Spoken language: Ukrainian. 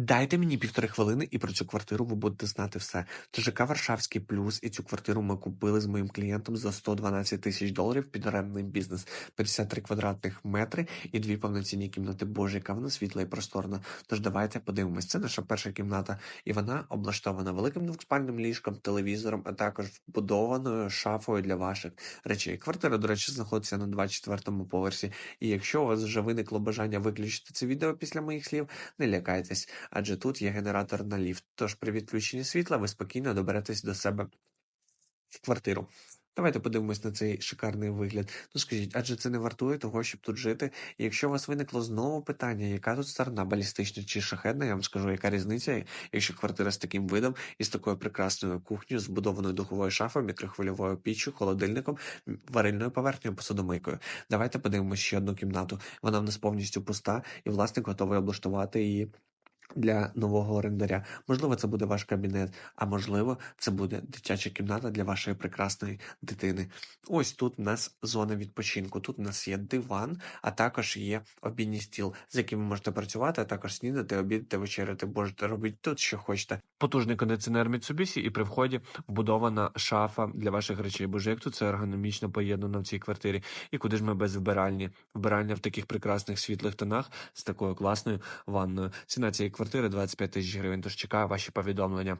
Дайте мені півтори хвилини, і про цю квартиру ви будете знати все. Це ЖК Варшавський плюс, і цю квартиру ми купили з моїм клієнтом за 112 тисяч доларів під орендний бізнес, 53 квадратних метри і дві повноцінні кімнати. Боже, яка вона світла і просторна. Тож давайте подивимось. Це наша перша кімната, і вона облаштована великим двоспальним ліжком, телевізором, а також вбудованою шафою для ваших речей. Квартира, до речі, знаходиться на 24-му поверсі. І якщо у вас вже виникло бажання виключити це відео після моїх слів, не лякайтесь, адже тут є генератор на ліфт. Тож при відключенні світла ви спокійно доберетесь до себе в квартиру. Давайте подивимось на цей шикарний вигляд. Ну скажіть, адже це не вартує того, щоб тут жити. І якщо у вас виникло знову питання, яка тут сторона, балістична чи шахедна, я вам скажу, яка різниця, якщо квартира з таким видом і з такою прекрасною кухнею, збудованою духовою шафою, мікрохвильовою піччю, холодильником, варильною поверхнею, посудомийкою. Давайте подивимось ще одну кімнату. Вона в нас повністю пуста, і власник готовий облаштувати її. Для нового орендаря. Можливо, це буде ваш кабінет, а можливо, це буде дитяча кімната для вашої прекрасної дитини. Ось тут у нас зона відпочинку. Тут у нас є диван, а також є обідній стіл, з яким ви можете працювати, а також снідати, обідати, вечеряти. Можете робити тут, що хочете. Потужний кондиціонер Mitsubishi і при вході вбудована шафа для ваших речей. Боже, як тут це ергономічно поєднано в цій квартирі. І куди ж ми без вбиральні? Вбиральня в таких прекрасних світлих тонах з такою класною ванною. Ціна цієї квартири 25 тисяч гривень. Тож чекаю ваші повідомлення.